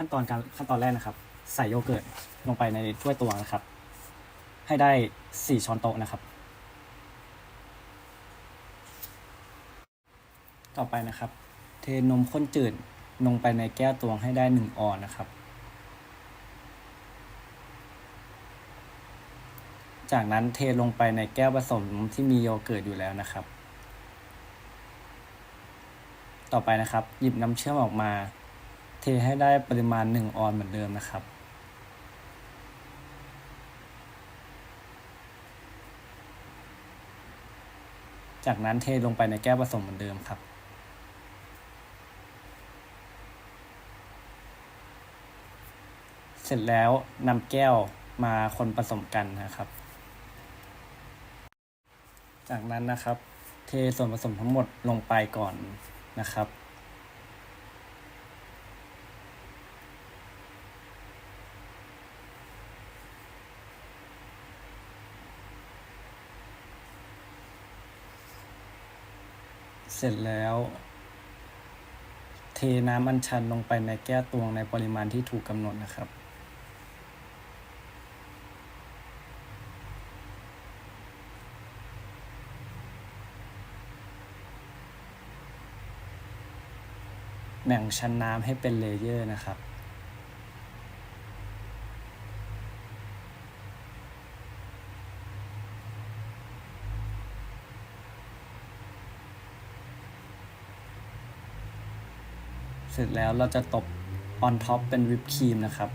ขั้นตอนการขั้นตอนแรกนะครับ ใส่โยเกิร์ตลงไปในถ้วยตวงนะครับ ให้ได้สี่ช้อนโต๊ะนะครับ ต่อไปนะครับ เทนมข้นจืดลงไปในแก้วตวงให้ได้หนึ่งออนนะครับ จากนั้นเทลงไปในแก้วผสมที่มีโยเกิร์ตอยู่แล้วนะครับ ต่อไปนะครับ หยิบน้ำเชื่อมออกมา เทให้ได้ปริมาณ 1 ออนเหมือนเดิมนะครับ จากนั้นเทลงไปในแก้วผสมเหมือนเดิมครับ เสร็จแล้วนำแก้วมาคนผสมกันนะครับ จากนั้นนะครับ เทส่วนผสมทั้งหมดลงไปก่อนนะครับ เสร็จแล้ว เทน้ำอัญชันลงไปในแก้วตวงในปริมาณที่ถูกกำหนดนะครับ แบ่งชั้นน้ำให้เป็นเลเยอร์นะครับ ร็จแล้วเราจะตบออนท็อปเป็นวิปครีมนะครับ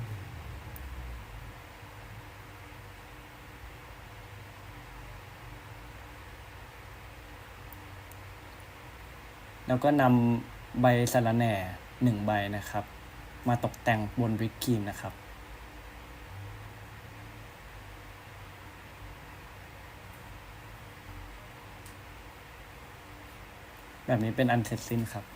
แล้วก็นำใบสะระแหน่หนึ่งใบนะครับ มาตกแต่งบนวิปครีมนะครับ แบบนี้เป็นอันเสร็จสิ้นครับ